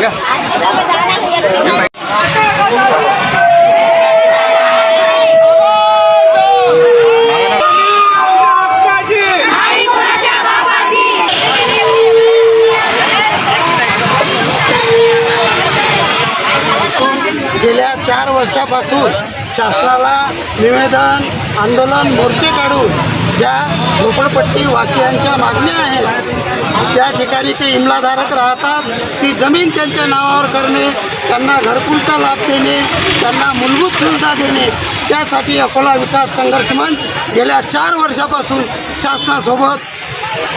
Yeah. गेल्या चार वर्षापासून शासनाला निवेदन आंदोलन मोर्चे काढून ज्या झोपडपट्टी वासियांच्या मागण्या आहेत त्या ठिकाणी ते इमलाधारक राहतात. ती जमीन त्यांच्या नावावर करणे त्यांना घरकुलचा लाभ देणे त्यांना मूलभूत सुविधा देणे त्यासाठी अकोला विकास संघर्ष मंच गेल्या चार वर्षापासून शासनासोबत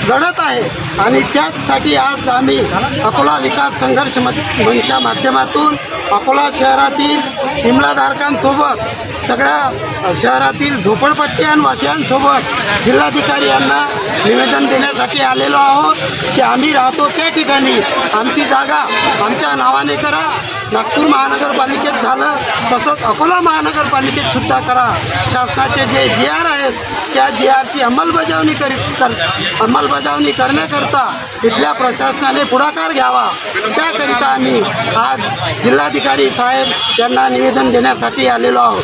लढत आहे. आणि त्याचसाठी आज आम्ही अकोला विकास संघर्ष म मंचच्या माध्यमातून अकोला शहरातील इमलाधारकांसोबत सगळ्या शहरातील झोपडपट्टी आणि जिल्हाधिकारी यांना निवेदन देण्यासाठी आलेलो आहोत की आम्ही राहतो त्या ठिकाणी. आमची जागा आमच्या नावाने करा. नागपूर महानगरपालिकेत झालं. तसंच अकोला महानगरपालिकेत सुद्धा करा. शासनाचे जे जी आर आहेत त्या जी आरची अंमलबजावणी करीत कर अंमलबजावणी करण्याकरता इथल्या प्रशासनाने पुढाकार घ्यावा. त्याकरिता आम्ही आज जिल्हाधिकारी साहेब यांना निवेदन देण्यासाठी आलेलो आहोत.